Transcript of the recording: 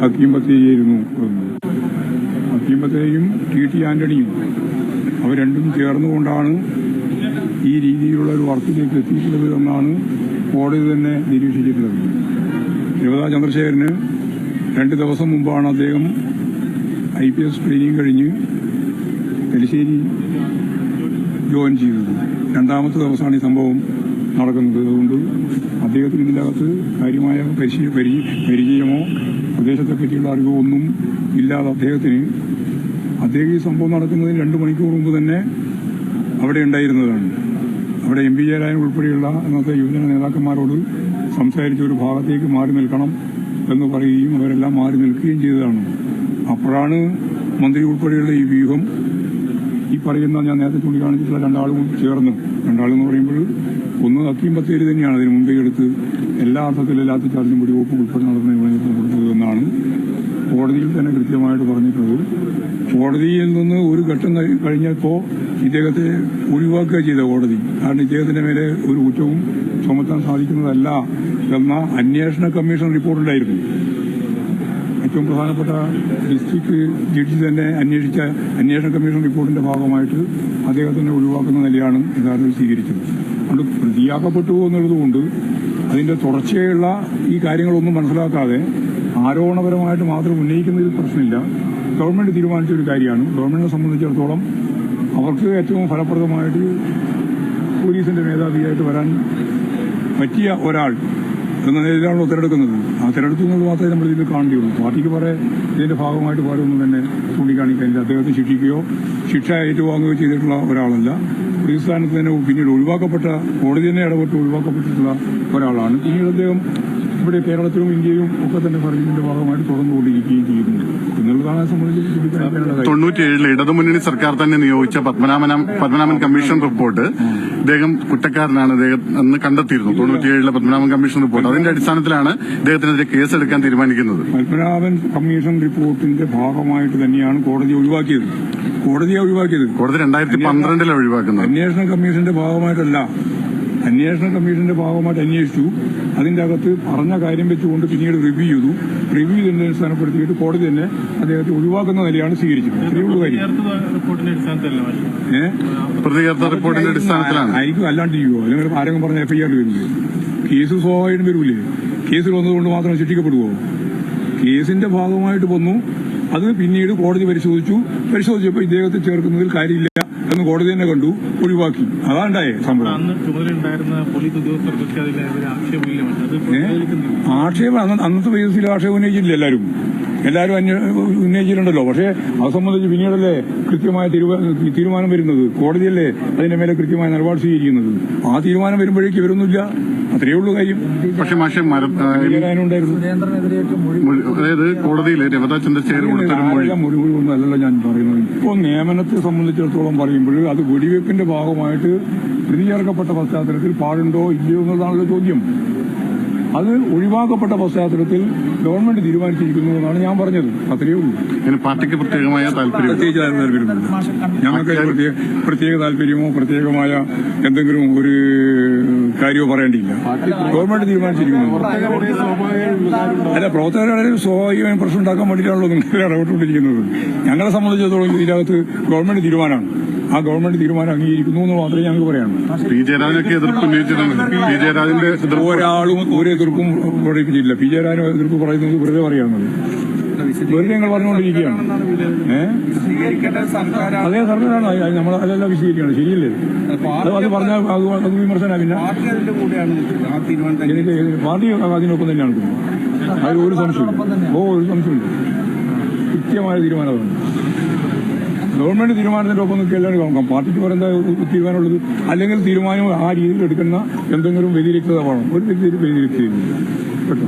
ഹക്കീം ബത്തേരിയായിരുന്നു ഹക്കീം ബത്തേരിയും T T ആന്റണിയും അവർ രണ്ടും ചേർന്നുകൊണ്ടാണ് ഈ രീതിയിലുള്ള ഒരു വർക്കിലേക്ക് എത്തിയിട്ടുള്ളത് എന്നാണ് കോടതി തന്നെ നിരീക്ഷിച്ചിട്ടുള്ളത്. ശിവദാ ചന്ദ്രശേഖരന് രണ്ട് ദിവസം മുമ്പാണ് അദ്ദേഹം ഐ പി എസ് ട്രെയിനിങ് കഴിഞ്ഞ് തലശ്ശേരി ജോയിൻ ചെയ്തത്. രണ്ടാമത്തെ ദിവസമാണ് ഈ സംഭവം നടക്കുന്നത്. അതുകൊണ്ട് അദ്ദേഹത്തിന് ഇതിനകത്ത് കാര്യമായ പരിശീ പരി- പരിചയമോ പ്രദേശത്തെ പറ്റിയുള്ള അറിവോ ഒന്നും ഇല്ലാതെ അദ്ദേഹത്തിന് അദ്ദേഹം ഈ സംഭവം നടക്കുന്നതിന് രണ്ട് മണിക്കൂർ മുമ്പ് തന്നെ അവിടെ ഉണ്ടായിരുന്നതാണ്. അവിടെ എം പി ജയരാജൻ ഉൾപ്പെടെയുള്ള അന്നത്തെ യുവജന നേതാക്കന്മാരോട് സംസാരിച്ച് ഒരു ഭാഗത്തേക്ക് മാറി നിൽക്കണം എന്ന് പറയുകയും അവരെല്ലാം മാറി നിൽക്കുകയും ചെയ്തതാണ്. അപ്പോഴാണ് മന്ത്രി ഉൾപ്പെടെയുള്ള ഈ വ്യൂഹം ഈ പറയുന്ന ഞാൻ നേരത്തെ ചൂണ്ടിക്കാണിച്ചിട്ടുള്ള രണ്ടാളും ചേർന്ന്. രണ്ടാളെന്ന് പറയുമ്പോൾ ഒന്ന് അത്രയും ബത്തേരി തന്നെയാണ്. അതിന് മുമ്പേ എടുത്ത് എല്ലാ അർത്ഥത്തിലും എല്ലാ ചാർജും കൂടി ഒപ്പ് ഉൾപ്പെടെ നടന്ന കൊടുത്തത് എന്നാണ് കോടതിയിൽ തന്നെ കൃത്യമായിട്ട് പറഞ്ഞിട്ടുള്ളത്. കോടതിയിൽ നിന്ന് ഒരു ഘട്ടം കഴി- കഴിഞ്ഞപ്പോൾ ഇദ്ദേഹത്തെ ഒഴിവാക്കുക ചെയ്ത കോടതി. കാരണം ഇദ്ദേഹത്തിന്റെ മേലെ ഒരു കുറ്റവും ചുമത്താൻ സാധിക്കുന്നതല്ല എന്ന അന്വേഷണ കമ്മീഷൻ റിപ്പോർട്ടുണ്ടായിരുന്നു ഏറ്റവും പ്രധാനപ്പെട്ട ഡിസ്ട്രിക്ട് ജഡ്ജി തന്നെ അന്വേഷിച്ച അന്വേഷണ കമ്മീഷൻ റിപ്പോർട്ടിന്റെ ഭാഗമായിട്ട് അദ്ദേഹത്തിനെ ഒഴിവാക്കുന്ന നിലയാണ് യഥാർത്ഥത്തിൽ സ്വീകരിച്ചത്. അതുകൊണ്ട് പ്രതിയാക്കപ്പെട്ടു എന്നുള്ളതുകൊണ്ട് അതിന്റെ തുടർച്ചയുള്ള ഈ കാര്യങ്ങളൊന്നും മനസ്സിലാക്കാതെ ആരോപണപരമായിട്ട് മാത്രം ഉന്നയിക്കുന്നതിൽ പ്രശ്നമില്ല. ഗവൺമെന്റ് തീരുമാനിച്ച ഒരു കാര്യമാണ്. ഗവൺമെന്റിനെ സംബന്ധിച്ചിടത്തോളം അവർക്ക് ഏറ്റവും ഫലപ്രദമായിട്ട് പോലീസിന്റെ മേധാവിയായിട്ട് വരാൻ പറ്റിയ ഒരാൾ എന്ന നിലയിലാണല്ലോ തിരഞ്ഞെടുക്കുന്നത്. ആ തിരഞ്ഞെടുക്കുന്നത് മാത്രമേ നമ്മൾ ഇതിൽ കാണേണ്ടിയുള്ളൂ പാർട്ടിക്ക് പറയെ ഇതിന്റെ ഭാഗമായിട്ട് ഒന്നും തന്നെ ചൂണ്ടിക്കാണിക്കാനില്ല അദ്ദേഹത്തെ ശിക്ഷിക്കുകയോ ശിക്ഷ ഏറ്റുവാങ്ങുകയോ ചെയ്തിട്ടുള്ള ഒരാളല്ല. പോലീസ് സ്ഥാനത്ത് തന്നെ പിന്നീട് ഒഴിവാക്കപ്പെട്ട കോടതി തന്നെ ഇടപെട്ട് ഒഴിവാക്കപ്പെട്ടിട്ടുള്ള ഒരാളാണ്. പിന്നീട് അദ്ദേഹം ഇവിടെ കേരളത്തിലും ഇന്ത്യയിലും ഒക്കെ തന്നെ സർവീസിന്റെ ഭാഗമായിട്ട് തുറന്നുകൊണ്ടിരിക്കുകയും ചെയ്യുന്നുണ്ട്. എന്നുള്ളതാണ് സംബന്ധിച്ച് തൊണ്ണൂറ്റിയേഴിൽ ഇടതുമുന്നണി സർക്കാർ തന്നെ നിയോഗിച്ച പത്മനാഭനം പത്മനാഭൻ കമ്മീഷൻ റിപ്പോർട്ട്. ഇദ്ദേഹം കുറ്റക്കാരനാണ്. ഇദ്ദേഹം എന്ന് കണ്ടെത്തിയിരുന്നു. തൊണ്ണൂറ്റിയേഴിലെ പത്മനാഭൻ കമ്മീഷൻ റിപ്പോർട്ട്. അതിന്റെ അടിസ്ഥാനത്തിലാണ് ഇദ്ദേഹത്തിനെതിരെ കേസെടുക്കാൻ തീരുമാനിക്കുന്നത്. പത്മനാഭൻ കമ്മീഷൻ റിപ്പോർട്ടിന്റെ ഭാഗമായിട്ട് തന്നെയാണ് കോടതി ഒഴിവാക്കിയത്. കോടതിയെ ഒഴിവാക്കിയത്. കോടതി രണ്ടായിരത്തി പന്ത്രണ്ടിലാണ് ഒഴിവാക്കുന്നത്. അന്വേഷണ കമ്മീഷന്റെ ഭാഗമായിട്ടല്ല. അന്വേഷണ കമ്മീഷന്റെ ഭാഗമായിട്ട് അന്വേഷിച്ചു. അതിന്റെ അകത്ത് പറഞ്ഞ കാര്യം വെച്ചുകൊണ്ട് പിന്നീട് റിവ്യൂ ചെയ്തു. റിവ്യൂ ചെയ്തതിനെ അടിസ്ഥാനപ്പെടുത്തിയിട്ട് കോടതി തന്നെ അദ്ദേഹത്തെ ഒഴിവാക്കുന്ന നിലയാണ് സ്വീകരിച്ചത്. ഇത്രയുള്ള കാര്യം. റിപ്പോർട്ടിന്റെ അടിസ്ഥാനത്തിലാണ്. ആയിരിക്കും അല്ലാണ്ട് ചെയ്യുമോ അല്ലെങ്കിൽ ആരെങ്കിലും പറഞ്ഞ എഫ്ഐആർ വരുന്നത് കേസ് സ്വാഭാവികം വരൂലേ? കേസിൽ വന്നതുകൊണ്ട് മാത്രം ശിക്ഷിക്കപ്പെടുവോ? കേസിന്റെ ഭാഗമായിട്ട് വന്നു. അത് പിന്നീട് കോടതി പരിശോധിച്ചു. പരിശോധിച്ചപ്പോൾ ഇദ്ദേഹത്തെ ചേർക്കുന്നതിൽ കാര്യമില്ല. എന്ന് കോടതി തന്നെ കണ്ടു ഒഴിവാക്കി. അതാണ്ടായേ സംഭവം. ആക്ഷേപം അന്ന- അന്നത്തെ ബേസിൽ ആക്ഷേപം ഉന്നയിച്ചില്ല എല്ലാവരും. എല്ലാവരും ഉന്നയിച്ചിട്ടുണ്ടല്ലോ. പക്ഷേ അത് സംബന്ധിച്ച് പിന്നീടല്ലേ കൃത്യമായ തീരുമാ- തീരുമാനം വരുന്നത്? കോടതിയല്ലേ അതിന്റെ മേലെ കൃത്യമായ നിലപാട് സ്വീകരിക്കുന്നത്? ആ തീരുമാനം വരുമ്പോഴേക്ക് ഇവരൊന്നുമില്ല. അത്രയേ ഉള്ളൂ കാര്യം. പക്ഷെ മാഷെ അതായത് കോടതിയിൽ രവതാ ചന്ദ്രശേഖർ കൊടുത്തൊരു മൊഴി മുറിവുകളൊന്നും അല്ലല്ലോ ഞാൻ പറയുന്നത്. ഇപ്പോൾ നിയമനത്തെ സംബന്ധിച്ചിടത്തോളം പറയുമ്പോൾ അത് വെടിവെപ്പിന്റെ ഭാഗമായിട്ട് പ്രതിചേർക്കപ്പെട്ട പശ്ചാത്തലത്തിൽ പാടുണ്ടോ ഇല്ലയോ എന്നുള്ളതാണല്ലോ ചോദ്യം. അത് ഒഴിവാക്കപ്പെട്ട പശ്ചാത്തലത്തിൽ ഗവൺമെന്റ് തീരുമാനിച്ചിരിക്കുന്നു എന്നാണ് ഞാൻ പറഞ്ഞത്. അത്രയേ ഉള്ളൂ. പാർട്ടിക്ക് പ്രത്യേകമായ താല്പര്യം പ്രത്യേകിച്ച് ഞങ്ങൾക്ക് പ്രത്യേക താല്പര്യമോ പ്രത്യേകമായ എന്തെങ്കിലും ഒരു കാര്യമോ പറയേണ്ടിയില്ല. ഗവൺമെന്റ് തീരുമാനിച്ചിരിക്കുന്നു. അല്ല പ്രവർത്തകരുടെ സ്വാഭാവികമായും പ്രശ്നം ഉണ്ടാക്കാൻ വേണ്ടിയിട്ടാണല്ലോ നിങ്ങൾ ഇടപെട്ടുകൊണ്ടിരിക്കുന്നത്. ഞങ്ങളെ സംബന്ധിച്ചിടത്തോളം ഇതിനകത്ത് ഗവൺമെന്റ് തീരുമാനമാണ്. ആ ഗവൺമെന്റ് തീരുമാനം അംഗീകരിക്കുന്നു എന്ന് മാത്രമേ ഞങ്ങൾക്ക് പറയാനുള്ളൂ. പി ജയരാജനൊക്കെ എതിർപ്പ് പി ജയരാജന്റെ എതിർപ്പ് ഒരാളും ഒരു എതിർപ്പും പ്രകടിപ്പിച്ചില്ല. പി ജയരാജൻ എതിർപ്പ് പറയുന്നത് വെറുതെ പറയാവുന്നത് വെറുതെ ഞങ്ങൾ പറഞ്ഞുകൊണ്ടിരിക്കുകയാണ്. അതേ സർക്കാരാണ്. നമ്മൾ അതെല്ലാം വിശദീകരിക്കുകയാണ് ശരിയല്ലേ? അത് അത് പറഞ്ഞാൽ അത് അത് വിമർശന പിന്നെ. എനിക്ക് പാർട്ടി അതിനൊപ്പം തന്നെയാണ്. അതിൽ ഒരു സംശയമില്ല ഓ ഒരു സംശയമില്ല കൃത്യമായ തീരുമാനമാണ് ഗവൺമെന്റ് തീരുമാനത്തിന്റെ ഒപ്പം നിൽക്കുകയല്ലാണ് പാർട്ടിക്ക് പറയുന്ന തീരുമാനമുള്ളത്? അല്ലെങ്കിൽ തീരുമാനം ആ രീതിയിൽ എടുക്കുന്ന എന്തെങ്കിലും വ്യതിരിക്തത വേണം. ഒരു വ്യതിരിക്തതയില്ല. കേട്ടോ?